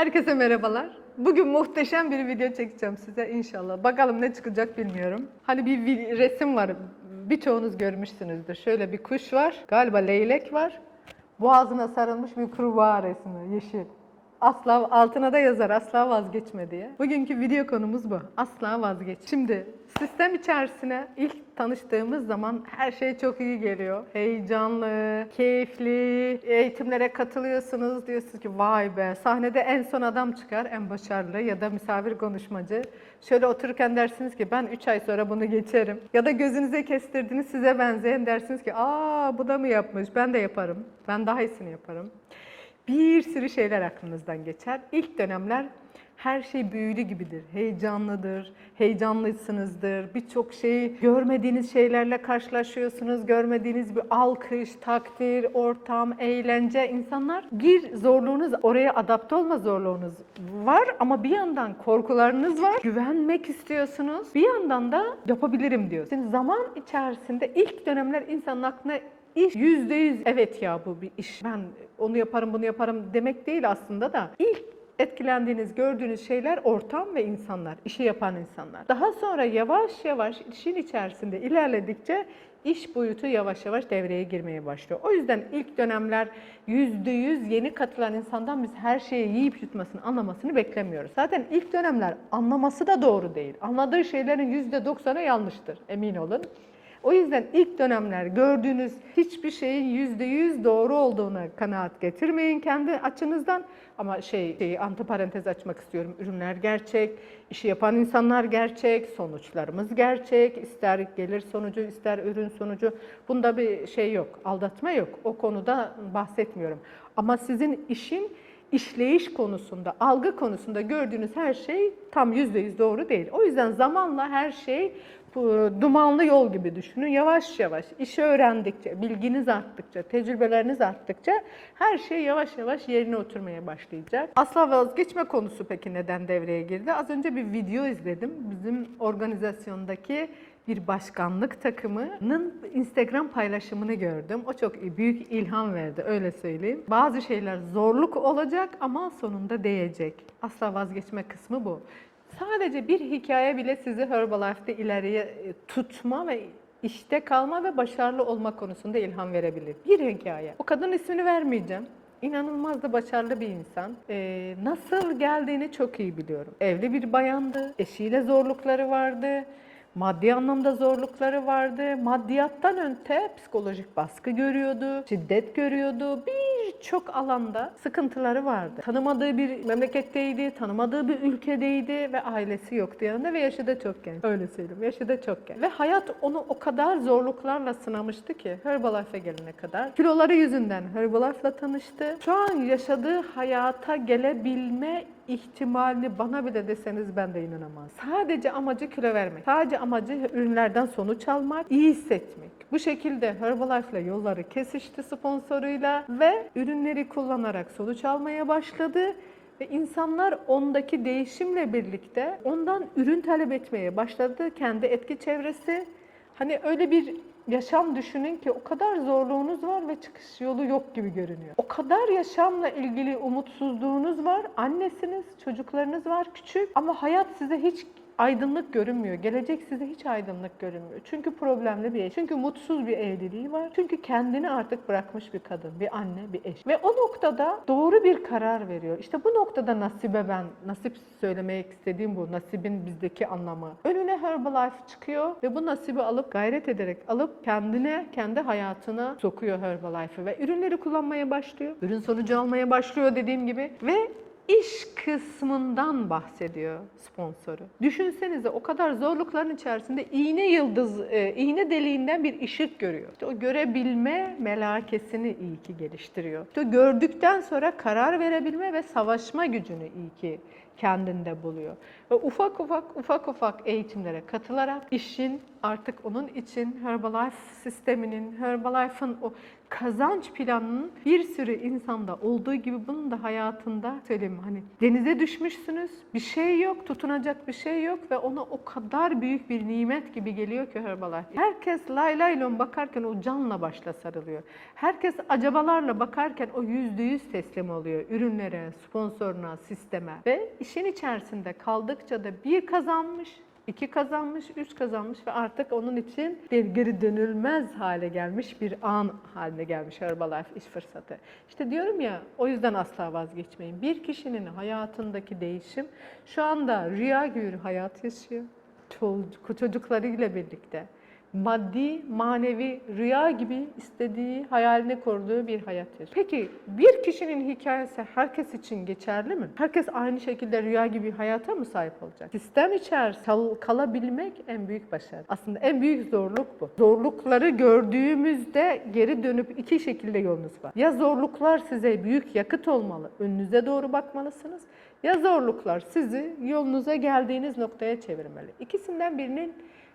Herkese merhabalar. Bugün muhteşem bir video çekeceğim size inşallah. Bakalım ne çıkacak bilmiyorum. Hani bir resim var. Birçoğunuz görmüşsünüzdür. Şöyle bir kuş var. Galiba leylek var. Boğazına sarılmış bir kurbağa resmi. Yeşil. Asla altına da yazar asla vazgeçme diye. Bugünkü video konumuz bu. Asla vazgeç. Şimdi sistem içerisine ilk tanıştığımız zaman her şey çok iyi geliyor. Heyecanlı, keyifli, eğitimlere katılıyorsunuz diyorsunuz ki vay be sahnede en son adam çıkar en başarılı ya da misafir konuşmacı. Şöyle otururken dersiniz ki ben 3 ay sonra bunu geçerim. Ya da gözünüze kestirdiğiniz size benzeyen dersiniz ki aa bu da mı yapmış ben de yaparım. Ben daha iyisini yaparım. Bir sürü şeyler aklınızdan geçer. İlk dönemler her şey büyülü gibidir. Heyecanlıdır, heyecanlısınızdır. Birçok şeyi görmediğiniz şeylerle karşılaşıyorsunuz. Görmediğiniz bir alkış, takdir, ortam, eğlence. insanlar bir zorluğunuz, oraya adapte olma zorluğunuz var ama bir yandan korkularınız var. Güvenmek istiyorsunuz. Bir yandan da yapabilirim diyor. Şimdi zaman içerisinde ilk dönemler insanın aklına İş yüzde yüz evet ya bu bir iş. Ben onu yaparım bunu yaparım demek değil aslında da. İlk etkilendiğiniz, gördüğünüz şeyler ortam ve insanlar, işi yapan insanlar. Daha sonra yavaş yavaş işin içerisinde ilerledikçe iş boyutu yavaş yavaş devreye girmeye başlıyor. O yüzden ilk dönemler yüzde yüz yeni katılan insandan biz her şeyi yiyip yutmasını, anlamasını beklemiyoruz. Zaten ilk dönemler anlaması da doğru değil. Anladığı şeylerin yüzde doksanı yanlıştır, emin olun. O yüzden ilk dönemler gördüğünüz hiçbir şeyin yüzde yüz doğru olduğuna kanaat getirmeyin kendi açınızdan. Ama şey, şeyi antiparantez açmak istiyorum. Ürünler gerçek, işi yapan insanlar gerçek, sonuçlarımız gerçek. İster gelir sonucu, ister ürün sonucu. Bunda bir şey yok, aldatma yok. O konuda bahsetmiyorum. Ama sizin işin işleyiş konusunda, algı konusunda gördüğünüz her şey tam yüzde yüz doğru değil. O yüzden zamanla her şey dumanlı yol gibi düşünün. Yavaş yavaş işi öğrendikçe, bilginiz arttıkça, tecrübeleriniz arttıkça her şey yavaş yavaş yerine oturmaya başlayacak. Asla vazgeçme konusu peki neden devreye girdi? Az önce bir video izledim. Bizim organizasyondaki bir başkanlık takımının Instagram paylaşımını gördüm. O çok büyük ilham verdi öyle söyleyeyim. Bazı şeyler zorluk olacak ama sonunda değecek. Asla vazgeçme kısmı bu. Sadece bir hikaye bile sizi Herbalife'de ileriye e, tutma ve işte kalma ve başarılı olma konusunda ilham verebilir. Bir hikaye. O kadın ismini vermeyeceğim. İnanılmaz da başarılı bir insan. Ee, nasıl geldiğini çok iyi biliyorum. Evli bir bayandı. Eşiyle zorlukları vardı. Maddi anlamda zorlukları vardı. Maddiyattan önte psikolojik baskı görüyordu, şiddet görüyordu. Birçok alanda sıkıntıları vardı. Tanımadığı bir memleketteydi, tanımadığı bir ülkedeydi ve ailesi yoktu yanında ve yaşı da çok genç. Öyle söyleyeyim, yaşı da çok genç. Ve hayat onu o kadar zorluklarla sınamıştı ki Herbalife'e gelene kadar. Kiloları yüzünden Herbalife'la tanıştı. Şu an yaşadığı hayata gelebilme ihtimalini bana bile deseniz ben de inanamam. Sadece amacı kilo vermek. Sadece amacı ürünlerden sonuç almak, iyi hissetmek. Bu şekilde Herbalife ile yolları kesişti sponsoruyla ve ürünleri kullanarak sonuç almaya başladı. Ve insanlar ondaki değişimle birlikte ondan ürün talep etmeye başladı. Kendi etki çevresi. Hani öyle bir yaşam düşünün ki o kadar zorluğunuz var ve çıkış yolu yok gibi görünüyor. O kadar yaşamla ilgili umutsuzluğunuz var. Annesiniz, çocuklarınız var küçük ama hayat size hiç aydınlık görünmüyor. Gelecek size hiç aydınlık görünmüyor. Çünkü problemli bir eş. Çünkü mutsuz bir evliliği var. Çünkü kendini artık bırakmış bir kadın, bir anne, bir eş. Ve o noktada doğru bir karar veriyor. İşte bu noktada nasibe ben, nasip söylemek istediğim bu. Nasibin bizdeki anlamı. Önüne Herbalife çıkıyor ve bu nasibi alıp gayret ederek alıp kendine, kendi hayatına sokuyor Herbalife'ı ve ürünleri kullanmaya başlıyor. Ürün sonucu almaya başlıyor dediğim gibi ve iş kısmından bahsediyor sponsoru. Düşünsenize o kadar zorlukların içerisinde iğne yıldız, e, iğne deliğinden bir ışık görüyor. İşte o görebilme melakesini iyi ki geliştiriyor. İşte gördükten sonra karar verebilme ve savaşma gücünü iyi ki kendinde buluyor. Ve ufak ufak ufak ufak eğitimlere katılarak işin artık onun için Herbalife sisteminin, Herbalife'ın o kazanç planının bir sürü insanda olduğu gibi bunun da hayatında söyleyeyim hani denize düşmüşsünüz bir şey yok tutunacak bir şey yok ve ona o kadar büyük bir nimet gibi geliyor ki Herbalife. Herkes lay bakarken o canla başla sarılıyor. Herkes acabalarla bakarken o yüzde yüz teslim oluyor ürünlere, sponsoruna, sisteme ve işin içerisinde kaldıkça da bir kazanmış İki kazanmış, üç kazanmış ve artık onun için bir geri dönülmez hale gelmiş bir an haline gelmiş Herbalife iş fırsatı. İşte diyorum ya o yüzden asla vazgeçmeyin. Bir kişinin hayatındaki değişim şu anda rüya gibi bir hayat yaşıyor. Çocuk, çocuklarıyla birlikte maddi, manevi, rüya gibi istediği, hayalini kurduğu bir hayat yaşıyor. Peki bir kişinin hikayesi herkes için geçerli mi? Herkes aynı şekilde rüya gibi hayata mı sahip olacak? Sistem içerisinde kal- kalabilmek en büyük başarı. Aslında en büyük zorluk bu. Zorlukları gördüğümüzde geri dönüp iki şekilde yolunuz var. Ya zorluklar size büyük yakıt olmalı, önünüze doğru bakmalısınız. Ya zorluklar sizi yolunuza geldiğiniz noktaya çevirmeli. İkisinden birinin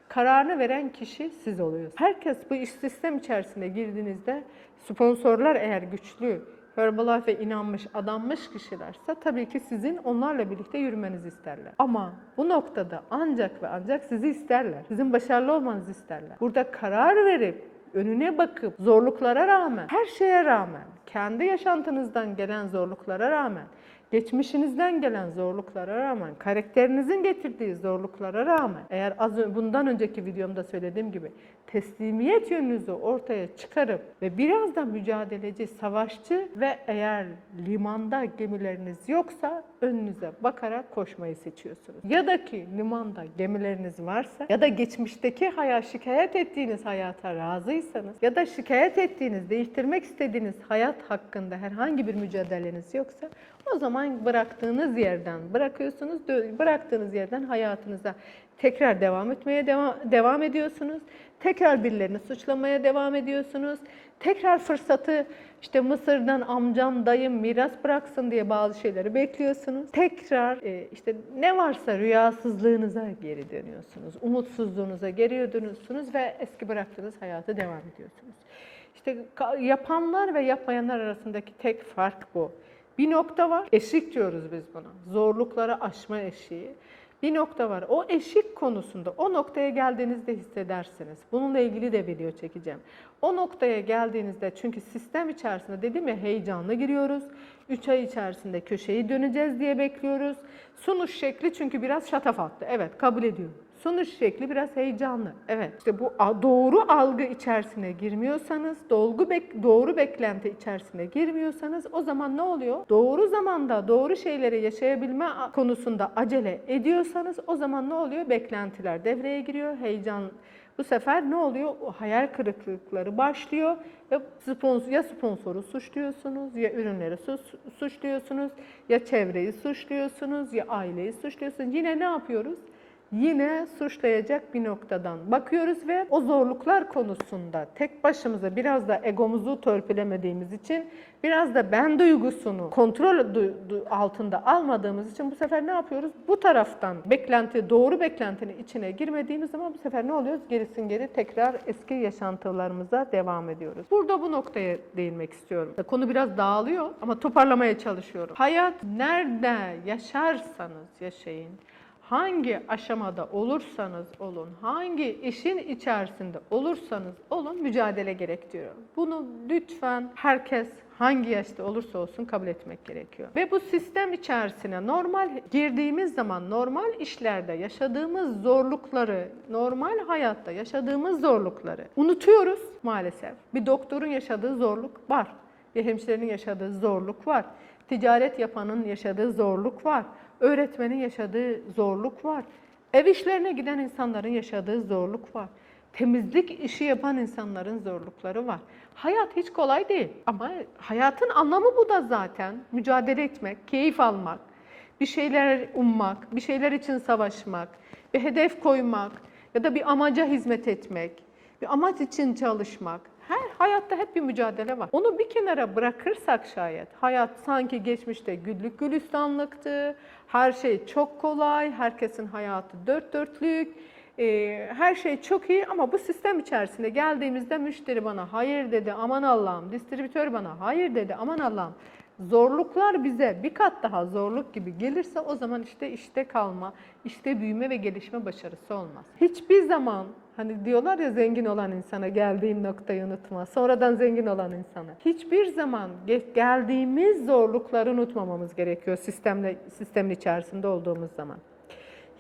kararını veren kişi siz oluyorsunuz. Herkes bu iş sistem içerisine girdiğinizde sponsorlar eğer güçlü, Herbalife'e inanmış, adanmış kişilerse tabii ki sizin onlarla birlikte yürümenizi isterler. Ama bu noktada ancak ve ancak sizi isterler. Sizin başarılı olmanızı isterler. Burada karar verip önüne bakıp zorluklara rağmen, her şeye rağmen, kendi yaşantınızdan gelen zorluklara rağmen, geçmişinizden gelen zorluklara rağmen, karakterinizin getirdiği zorluklara rağmen, eğer az bundan önceki videomda söylediğim gibi teslimiyet yönünüzü ortaya çıkarıp ve biraz da mücadeleci, savaşçı ve eğer limanda gemileriniz yoksa önünüze bakarak koşmayı seçiyorsunuz. Ya da ki limanda gemileriniz varsa ya da geçmişteki hayat şikayet ettiğiniz hayata razıysanız ya da şikayet ettiğiniz, değiştirmek istediğiniz hayat hakkında herhangi bir mücadeleniz yoksa o zaman bıraktığınız yerden bırakıyorsunuz, bıraktığınız yerden hayatınıza tekrar devam etmeye devam, devam ediyorsunuz. Tekrar birilerini suçlamaya devam ediyorsunuz. Tekrar fırsatı işte Mısır'dan amcam, dayım miras bıraksın diye bazı şeyleri bekliyorsunuz. Tekrar e, işte ne varsa rüyasızlığınıza geri dönüyorsunuz. Umutsuzluğunuza geri dönüyorsunuz ve eski bıraktığınız hayata devam ediyorsunuz. İşte yapanlar ve yapmayanlar arasındaki tek fark bu. Bir nokta var, eşik diyoruz biz buna. Zorlukları aşma eşiği. Bir nokta var. O eşik konusunda o noktaya geldiğinizde hissedersiniz. Bununla ilgili de video çekeceğim. O noktaya geldiğinizde çünkü sistem içerisinde dedim ya heyecanlı giriyoruz. 3 ay içerisinde köşeyi döneceğiz diye bekliyoruz. Sunuş şekli çünkü biraz şatafatlı. Evet kabul ediyorum. Sunuş şekli biraz heyecanlı. Evet. İşte bu doğru algı içerisine girmiyorsanız, dolgu bek- doğru beklenti içerisine girmiyorsanız o zaman ne oluyor? Doğru zamanda doğru şeyleri yaşayabilme konusunda acele ediyorsanız o zaman ne oluyor? Beklentiler devreye giriyor. Heyecan bu sefer ne oluyor? O hayal kırıklıkları başlıyor ve sponsor, ya sponsoru suçluyorsunuz, ya ürünleri suçluyorsunuz, ya çevreyi suçluyorsunuz, ya aileyi suçluyorsunuz. Yine ne yapıyoruz? Yine suçlayacak bir noktadan bakıyoruz ve o zorluklar konusunda tek başımıza biraz da egomuzu törpülemediğimiz için biraz da ben duygusunu kontrol altında almadığımız için bu sefer ne yapıyoruz? Bu taraftan beklenti, doğru beklentinin içine girmediğimiz zaman bu sefer ne oluyoruz? Gerisin geri tekrar eski yaşantılarımıza devam ediyoruz. Burada bu noktaya değinmek istiyorum. Konu biraz dağılıyor ama toparlamaya çalışıyorum. Hayat nerede yaşarsanız yaşayın, hangi aşamada olursanız olun, hangi işin içerisinde olursanız olun mücadele gerektiriyor. Bunu lütfen herkes hangi yaşta olursa olsun kabul etmek gerekiyor. Ve bu sistem içerisine normal girdiğimiz zaman normal işlerde yaşadığımız zorlukları, normal hayatta yaşadığımız zorlukları unutuyoruz maalesef. Bir doktorun yaşadığı zorluk var. Bir hemşirenin yaşadığı zorluk var. Ticaret yapanın yaşadığı zorluk var. Öğretmenin yaşadığı zorluk var. Ev işlerine giden insanların yaşadığı zorluk var. Temizlik işi yapan insanların zorlukları var. Hayat hiç kolay değil ama hayatın anlamı bu da zaten. Mücadele etmek, keyif almak, bir şeyler ummak, bir şeyler için savaşmak, bir hedef koymak ya da bir amaca hizmet etmek, bir amaç için çalışmak. Her hayatta hep bir mücadele var. Onu bir kenara bırakırsak şayet hayat sanki geçmişte güllük gülistanlıktı. Her şey çok kolay, herkesin hayatı dört dörtlük. Ee, her şey çok iyi ama bu sistem içerisinde geldiğimizde müşteri bana hayır dedi aman Allah'ım, distribütör bana hayır dedi aman Allah'ım. Zorluklar bize bir kat daha zorluk gibi gelirse o zaman işte işte kalma, işte büyüme ve gelişme başarısı olmaz. Hiçbir zaman hani diyorlar ya zengin olan insana geldiğin noktayı unutma, sonradan zengin olan insana. Hiçbir zaman ge- geldiğimiz zorlukları unutmamamız gerekiyor sistemle sistemin içerisinde olduğumuz zaman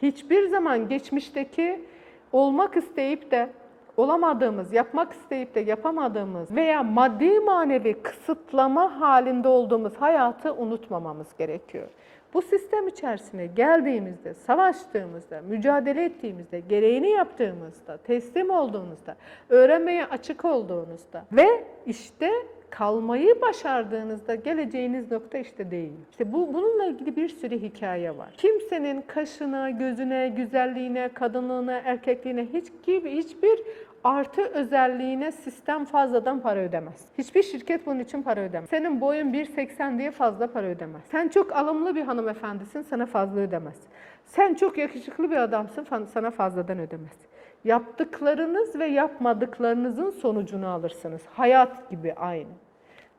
hiçbir zaman geçmişteki olmak isteyip de olamadığımız, yapmak isteyip de yapamadığımız veya maddi manevi kısıtlama halinde olduğumuz hayatı unutmamamız gerekiyor. Bu sistem içerisine geldiğimizde, savaştığımızda, mücadele ettiğimizde, gereğini yaptığımızda, teslim olduğunuzda, öğrenmeye açık olduğunuzda ve işte kalmayı başardığınızda geleceğiniz nokta işte değil. İşte bu bununla ilgili bir sürü hikaye var. Kimsenin kaşına, gözüne, güzelliğine, kadınlığına, erkekliğine hiç gibi hiçbir artı özelliğine sistem fazladan para ödemez. Hiçbir şirket bunun için para ödemez. Senin boyun 1.80 diye fazla para ödemez. Sen çok alımlı bir hanımefendisin, sana fazla ödemez. Sen çok yakışıklı bir adamsın, sana fazladan ödemez. Yaptıklarınız ve yapmadıklarınızın sonucunu alırsınız. Hayat gibi aynı.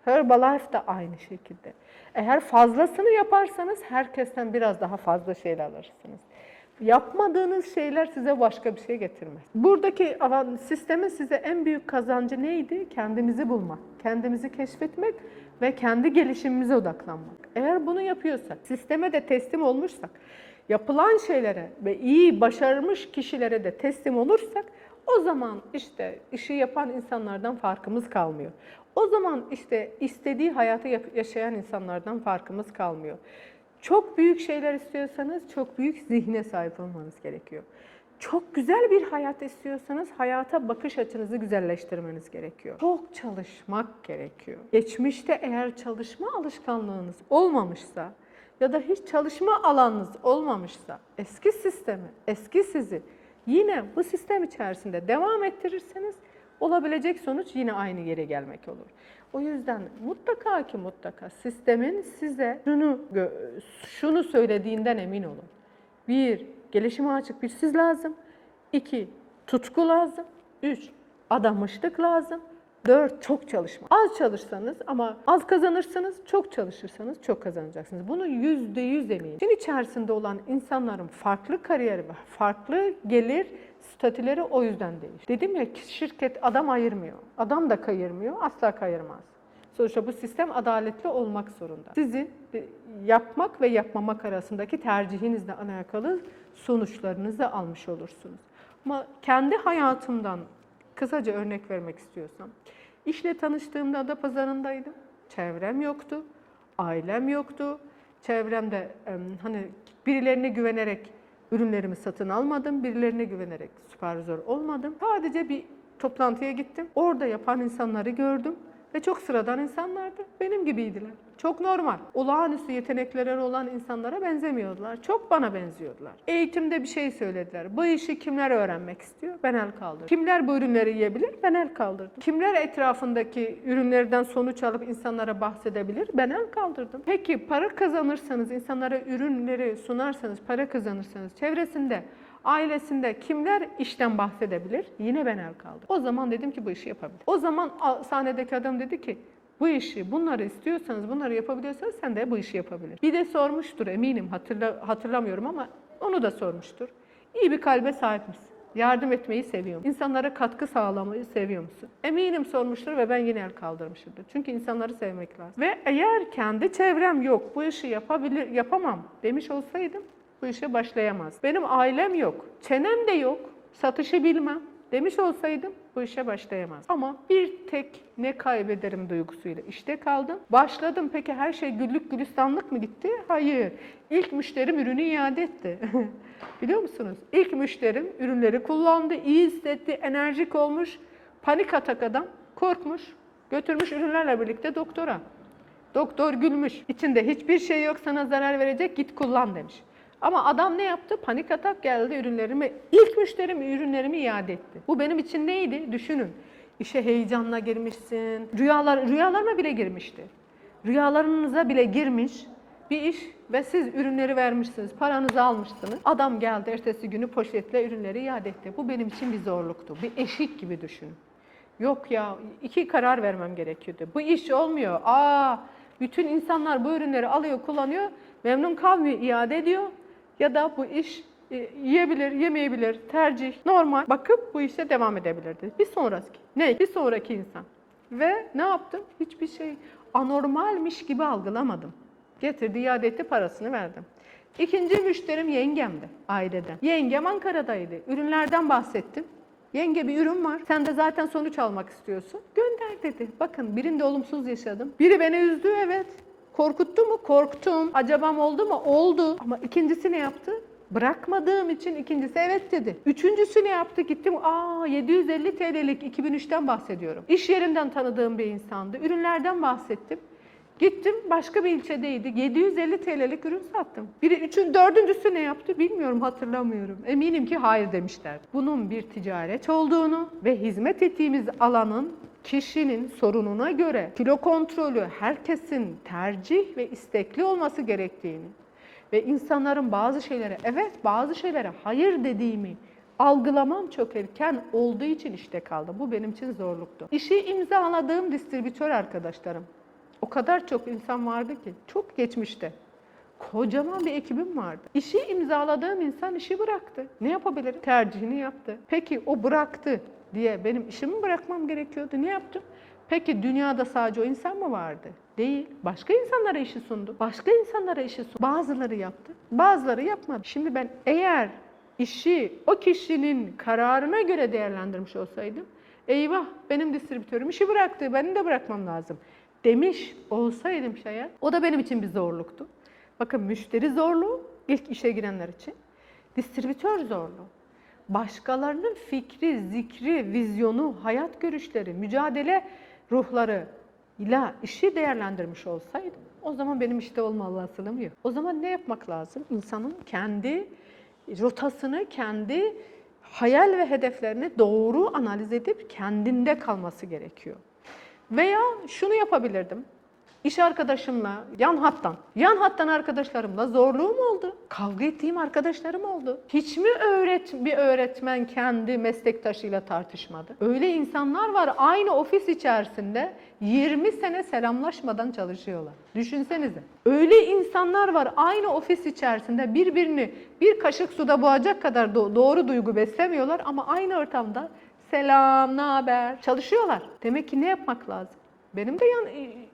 Herbalife da aynı şekilde. Eğer fazlasını yaparsanız herkesten biraz daha fazla şeyler alırsınız. Yapmadığınız şeyler size başka bir şey getirmez. Buradaki sistemin size en büyük kazancı neydi? Kendimizi bulmak, kendimizi keşfetmek ve kendi gelişimimize odaklanmak. Eğer bunu yapıyorsak, sisteme de teslim olmuşsak, yapılan şeylere ve iyi başarmış kişilere de teslim olursak o zaman işte işi yapan insanlardan farkımız kalmıyor. O zaman işte istediği hayatı yaşayan insanlardan farkımız kalmıyor. Çok büyük şeyler istiyorsanız çok büyük zihne sahip olmanız gerekiyor. Çok güzel bir hayat istiyorsanız hayata bakış açınızı güzelleştirmeniz gerekiyor. Çok çalışmak gerekiyor. Geçmişte eğer çalışma alışkanlığınız olmamışsa ya da hiç çalışma alanınız olmamışsa eski sistemi, eski sizi yine bu sistem içerisinde devam ettirirseniz olabilecek sonuç yine aynı yere gelmek olur. O yüzden mutlaka ki mutlaka sistemin size şunu şunu söylediğinden emin olun. Bir, gelişime açık bir siz lazım. İki, tutku lazım. Üç, adamışlık lazım. Dört, çok çalışma. Az çalışsanız ama az kazanırsınız, çok çalışırsanız çok kazanacaksınız. Bunu yüzde yüz eminim. İçin içerisinde olan insanların farklı kariyeri ve farklı gelir statüleri o yüzden değişti. Dedim ya şirket adam ayırmıyor. Adam da kayırmıyor, asla kayırmaz. Sonuçta bu sistem adaletli olmak zorunda. Sizin yapmak ve yapmamak arasındaki tercihinizle alakalı sonuçlarınızı almış olursunuz. Ama kendi hayatımdan kısaca örnek vermek istiyorsam. İşle tanıştığımda ada pazarındaydım. Çevrem yoktu. Ailem yoktu. Çevremde em, hani birilerine güvenerek ürünlerimi satın almadım. Birilerine güvenerek süpervizör olmadım. Sadece bir toplantıya gittim. Orada yapan insanları gördüm. Ve çok sıradan insanlardı. Benim gibiydiler. Çok normal. Olağanüstü yetenekleri olan insanlara benzemiyordular. Çok bana benziyordular. Eğitimde bir şey söylediler. Bu işi kimler öğrenmek istiyor? Ben el kaldırdım. Kimler bu ürünleri yiyebilir? Ben el kaldırdım. Kimler etrafındaki ürünlerden sonuç alıp insanlara bahsedebilir? Ben el kaldırdım. Peki para kazanırsanız, insanlara ürünleri sunarsanız, para kazanırsanız çevresinde ailesinde kimler işten bahsedebilir? Yine ben el kaldırdım. O zaman dedim ki bu işi yapabilir. O zaman sahnedeki adam dedi ki bu işi, bunları istiyorsanız, bunları yapabiliyorsanız sen de bu işi yapabilir. Bir de sormuştur eminim, hatırla, hatırlamıyorum ama onu da sormuştur. İyi bir kalbe sahip misin? Yardım etmeyi seviyor musun? İnsanlara katkı sağlamayı seviyor musun? Eminim sormuştur ve ben yine el kaldırmışımdır. Çünkü insanları sevmek lazım. Ve eğer kendi çevrem yok, bu işi yapabilir, yapamam demiş olsaydım bu işe başlayamaz. Benim ailem yok, çenem de yok, satışı bilmem demiş olsaydım bu işe başlayamaz. Ama bir tek ne kaybederim duygusuyla işte kaldım. Başladım peki her şey güllük gülistanlık mı gitti? Hayır. İlk müşterim ürünü iade etti. Biliyor musunuz? İlk müşterim ürünleri kullandı, iyi hissetti, enerjik olmuş. Panik atak adam korkmuş, götürmüş ürünlerle birlikte doktora. Doktor gülmüş. İçinde hiçbir şey yok sana zarar verecek git kullan demiş. Ama adam ne yaptı? Panik atak geldi ürünlerimi. ilk müşterim ürünlerimi iade etti. Bu benim için neydi? Düşünün. İşe heyecanla girmişsin. Rüyalar, rüyalarıma bile girmişti. Rüyalarınıza bile girmiş bir iş ve siz ürünleri vermişsiniz, paranızı almışsınız. Adam geldi ertesi günü poşetle ürünleri iade etti. Bu benim için bir zorluktu. Bir eşik gibi düşünün. Yok ya iki karar vermem gerekiyordu. Bu iş olmuyor. Aa bütün insanlar bu ürünleri alıyor, kullanıyor, memnun kalmıyor, iade ediyor. Ya da bu iş e, yiyebilir, yemeyebilir, tercih, normal. Bakıp bu işe devam edebilirdi. Bir sonraki. Ne? Bir sonraki insan. Ve ne yaptım? Hiçbir şey anormalmiş gibi algılamadım. Getirdi, iade etti, parasını verdim. İkinci müşterim yengemdi aileden. Yengem Ankara'daydı. Ürünlerden bahsettim. Yenge bir ürün var. Sen de zaten sonuç almak istiyorsun. Gönder dedi. Bakın birinde olumsuz yaşadım. Biri beni üzdü evet. Korkuttu mu? Korktum. Acabam oldu mu? Oldu. Ama ikincisi ne yaptı? Bırakmadığım için ikincisi evet dedi. Üçüncüsü ne yaptı? Gittim aa 750 TL'lik 2003'ten bahsediyorum. İş yerinden tanıdığım bir insandı. Ürünlerden bahsettim. Gittim başka bir ilçedeydi. 750 TL'lik ürün sattım. Biri üçün, dördüncüsü ne yaptı bilmiyorum hatırlamıyorum. Eminim ki hayır demişler. Bunun bir ticaret olduğunu ve hizmet ettiğimiz alanın kişinin sorununa göre kilo kontrolü herkesin tercih ve istekli olması gerektiğini ve insanların bazı şeylere evet bazı şeylere hayır dediğimi algılamam çok erken olduğu için işte kaldım. Bu benim için zorluktu. İşi imzaladığım distribütör arkadaşlarım o kadar çok insan vardı ki çok geçmişte. Kocaman bir ekibim vardı. İşi imzaladığım insan işi bıraktı. Ne yapabilir? Tercihini yaptı. Peki o bıraktı diye benim işimi bırakmam gerekiyordu. Ne yaptım? Peki dünyada sadece o insan mı vardı? Değil. Başka insanlara işi sundu. Başka insanlara işi sundu. Bazıları yaptı. Bazıları yapmadı. Şimdi ben eğer işi o kişinin kararına göre değerlendirmiş olsaydım eyvah benim distribütörüm işi bıraktı. Benim de bırakmam lazım demiş olsaydım şayet o da benim için bir zorluktu. Bakın müşteri zorluğu ilk işe girenler için. Distribütör zorluğu. Başkalarının fikri, zikri, vizyonu, hayat görüşleri, mücadele ruhları ile işi değerlendirmiş olsaydım o zaman benim işte olma olasılığım yok. O zaman ne yapmak lazım? İnsanın kendi rotasını, kendi hayal ve hedeflerini doğru analiz edip kendinde kalması gerekiyor. Veya şunu yapabilirdim. İş arkadaşımla yan hattan, yan hattan arkadaşlarımla zorluğum oldu. Kavga ettiğim arkadaşlarım oldu. Hiç mi öğret bir öğretmen kendi meslektaşıyla tartışmadı? Öyle insanlar var aynı ofis içerisinde 20 sene selamlaşmadan çalışıyorlar. Düşünsenize. Öyle insanlar var aynı ofis içerisinde birbirini bir kaşık suda boğacak kadar do- doğru duygu beslemiyorlar ama aynı ortamda selam, ne haber çalışıyorlar. Demek ki ne yapmak lazım? Benim de yan,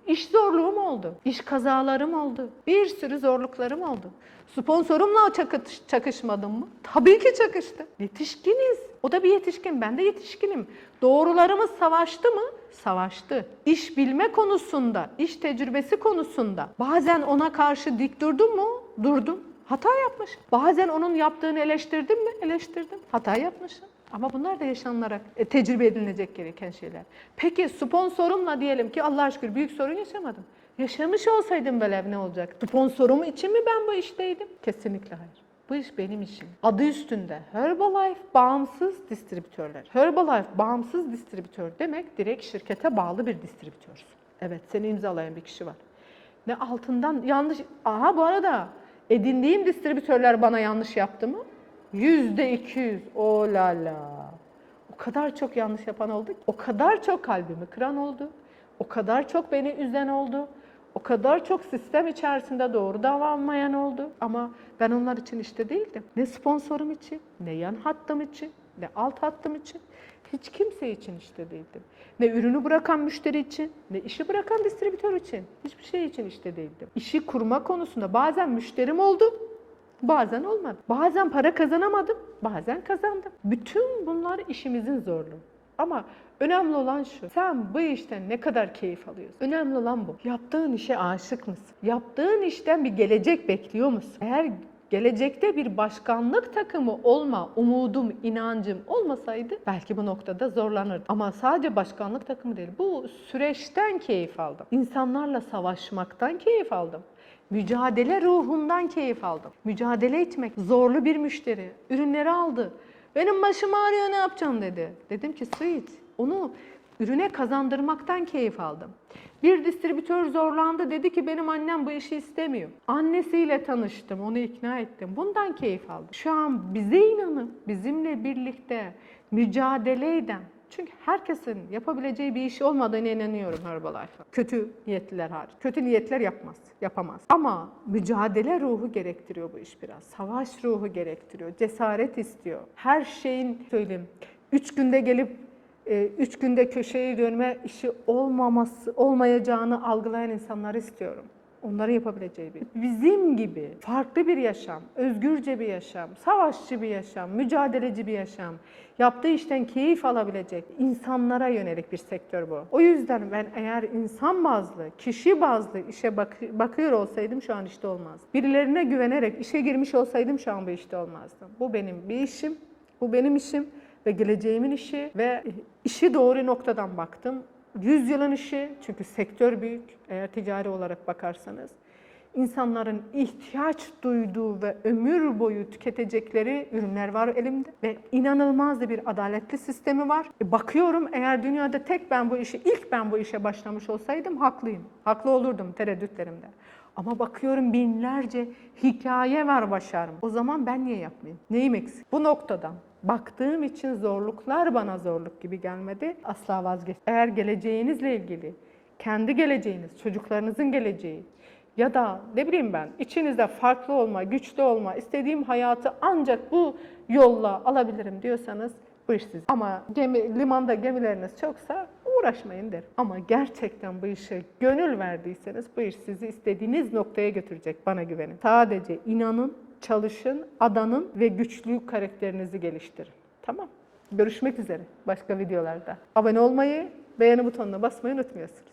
iş zorluğum oldu. İş kazalarım oldu. Bir sürü zorluklarım oldu. Sponsorumla çakış, çakışmadım mı? Tabii ki çakıştı. Yetişkiniz. O da bir yetişkin. Ben de yetişkinim. Doğrularımız savaştı mı? Savaştı. İş bilme konusunda, iş tecrübesi konusunda bazen ona karşı dik durdum mu? Durdum. Hata yapmış. Bazen onun yaptığını eleştirdim mi? Eleştirdim. Hata yapmışım. Ama bunlar da yaşanılarak e, tecrübe edilecek gereken şeyler. Peki sponsorumla diyelim ki Allah şükür büyük sorun yaşamadım. Yaşamış olsaydım böyle ne olacak? Sponsorum için mi ben bu işteydim? Kesinlikle hayır. Bu iş benim işim. Adı üstünde Herbalife bağımsız distribütörler. Herbalife bağımsız distribütör demek direkt şirkete bağlı bir distribütörsün. Evet seni imzalayan bir kişi var. Ne altından yanlış... Aha bu arada edindiğim distribütörler bana yanlış yaptı mı? Yüzde iki yüz. O la la. O kadar çok yanlış yapan oldu. O kadar çok kalbimi kıran oldu. O kadar çok beni üzen oldu. O kadar çok sistem içerisinde doğru davranmayan oldu. Ama ben onlar için işte değildim. Ne sponsorum için, ne yan hattım için, ne alt hattım için. Hiç kimse için işte değildim. Ne ürünü bırakan müşteri için, ne işi bırakan distribütör için. Hiçbir şey için işte değildim. İşi kurma konusunda bazen müşterim oldu, Bazen olmadı. Bazen para kazanamadım, bazen kazandım. Bütün bunlar işimizin zorluğu. Ama önemli olan şu. Sen bu işten ne kadar keyif alıyorsun? Önemli olan bu. Yaptığın işe aşık mısın? Yaptığın işten bir gelecek bekliyor musun? Eğer gelecekte bir başkanlık takımı olma umudum, inancım olmasaydı belki bu noktada zorlanırdım. Ama sadece başkanlık takımı değil. Bu süreçten keyif aldım. İnsanlarla savaşmaktan keyif aldım. Mücadele ruhundan keyif aldım. Mücadele etmek. Zorlu bir müşteri. Ürünleri aldı. Benim başım ağrıyor ne yapacağım dedi. Dedim ki Sweet onu ürüne kazandırmaktan keyif aldım. Bir distribütör zorlandı dedi ki benim annem bu işi istemiyor. Annesiyle tanıştım, onu ikna ettim. Bundan keyif aldım. Şu an bize inanın, bizimle birlikte mücadele eden, çünkü herkesin yapabileceği bir iş olmadığına inanıyorum Herbalife'a. Kötü niyetliler hariç. Kötü niyetler yapmaz, yapamaz. Ama mücadele ruhu gerektiriyor bu iş biraz. Savaş ruhu gerektiriyor, cesaret istiyor. Her şeyin söyleyeyim, üç günde gelip e, üç günde köşeyi dönme işi olmaması olmayacağını algılayan insanları istiyorum. Onları yapabileceği bir. Bizim gibi farklı bir yaşam, özgürce bir yaşam, savaşçı bir yaşam, mücadeleci bir yaşam, yaptığı işten keyif alabilecek insanlara yönelik bir sektör bu. O yüzden ben eğer insan bazlı, kişi bazlı işe bak- bakıyor olsaydım şu an işte olmaz. Birilerine güvenerek işe girmiş olsaydım şu an bu işte olmazdım. Bu benim bir işim, bu benim işim ve geleceğimin işi ve işi doğru noktadan baktım. 100 yılın işi çünkü sektör büyük eğer ticari olarak bakarsanız. insanların ihtiyaç duyduğu ve ömür boyu tüketecekleri ürünler var elimde ve inanılmaz bir adaletli sistemi var. E, bakıyorum eğer dünyada tek ben bu işi ilk ben bu işe başlamış olsaydım haklıyım. Haklı olurdum tereddütlerimde. Ama bakıyorum binlerce hikaye var başarım. O zaman ben niye yapmayayım? Neyim eksik? Bu noktadan baktığım için zorluklar bana zorluk gibi gelmedi. Asla vazgeç. Eğer geleceğinizle ilgili, kendi geleceğiniz, çocuklarınızın geleceği ya da ne bileyim ben içinizde farklı olma, güçlü olma, istediğim hayatı ancak bu yolla alabilirim diyorsanız bu iş sizin. Ama gemi, limanda gemileriniz çoksa uğraşmayın derim. Ama gerçekten bu işe gönül verdiyseniz bu iş sizi istediğiniz noktaya götürecek. Bana güvenin. Sadece inanın, çalışın, adanın ve güçlü karakterinizi geliştirin. Tamam. Görüşmek üzere başka videolarda. Abone olmayı, beğeni butonuna basmayı unutmuyorsunuz.